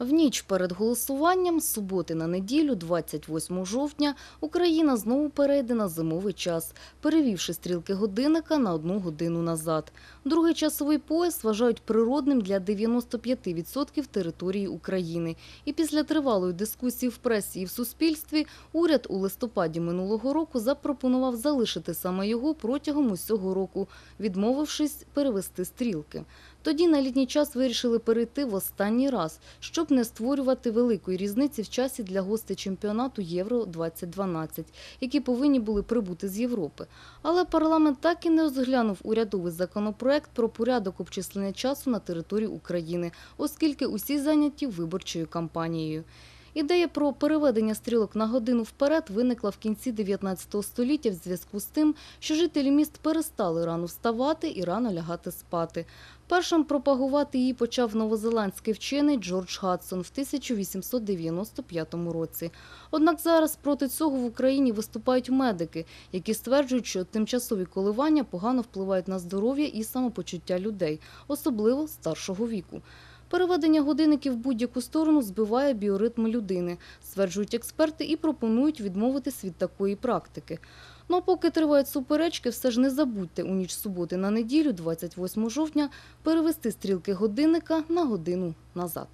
В ніч перед голосуванням з суботи на неділю, 28 жовтня, Україна знову перейде на зимовий час, перевівши стрілки годинника на одну годину назад. Другий часовий пояс вважають природним для 95% території України. І після тривалої дискусії в пресі і в суспільстві уряд у листопаді минулого року запропонував залишити саме його протягом усього року, відмовившись перевести стрілки. Тоді на літній час вирішили перейти в останній раз, щоб не створювати великої різниці в часі для гостей чемпіонату Євро-2012, які повинні були прибути з Європи. Але парламент так і не розглянув урядовий законопроект про порядок обчислення часу на території України, оскільки усі зайняті виборчою кампанією. Ідея про переведення стрілок на годину вперед виникла в кінці 19 століття в зв'язку з тим, що жителі міст перестали рано вставати і рано лягати спати. Першим пропагувати її почав новозеландський вчений Джордж Гадсон в 1895 році. Однак зараз проти цього в Україні виступають медики, які стверджують, що тимчасові коливання погано впливають на здоров'я і самопочуття людей, особливо старшого віку. Переведення годинників в будь-яку сторону збиває біоритм людини, стверджують експерти і пропонують відмовитись від такої практики. Ну а поки тривають суперечки, все ж не забудьте у ніч суботи на неділю, 28 жовтня, перевести стрілки годинника на годину назад.